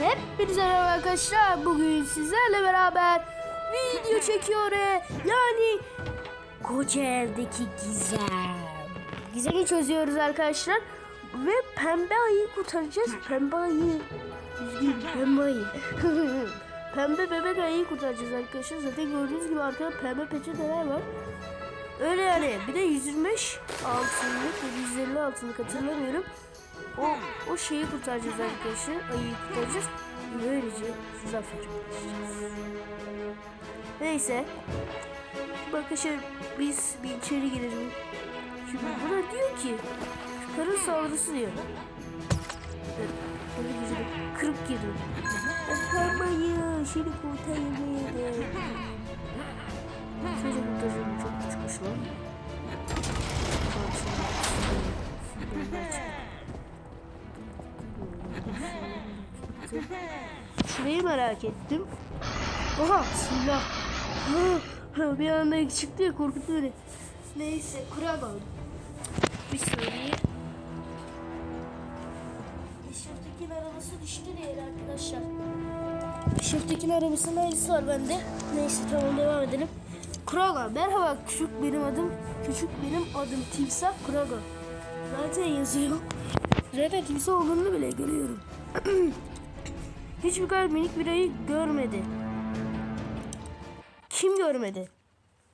Hepinize merhaba arkadaşlar. Bugün sizlerle beraber video çekiyor. Yani koca evdeki gizem. Gizemi çözüyoruz arkadaşlar. Ve pembe ayıyı kurtaracağız. Pembe ayı. Üzgün pembe ayı. pembe bebek ayıyı kurtaracağız arkadaşlar. Zaten gördüğünüz gibi arkada pembe peçeteler var. Öyle yani. Bir de 125 altınlık ve 150 altınlık hatırlamıyorum. O, o şeyi kurtaracağız arkadaşlar. Ayıyı kurtaracağız. Böylece zafer ulaşacağız. Neyse. Bakışa biz bir içeri girelim. Şimdi burada diyor ki karın saldırısı diyor. Böyle girelim. Kırıp girelim. Yapamayı, şimdi kurtarmayı. Şöyle Şurayı merak ettim. Oha. Ha, bir anda çıktı ya korkuttu beni. Neyse kura bağlı. Bir saniye. Eşreftekin arabası düştü diye arkadaşlar. Eşreftekin arabasının aynısı var bende. Neyse tamam devam edelim. Kuraga merhaba küçük benim adım. Küçük benim adım Timsah Kuraga. Zaten yazıyor. Zaten timsah olduğunu bile görüyorum. Hiç bu kadar minik bir ayı görmedi. Kim görmedi?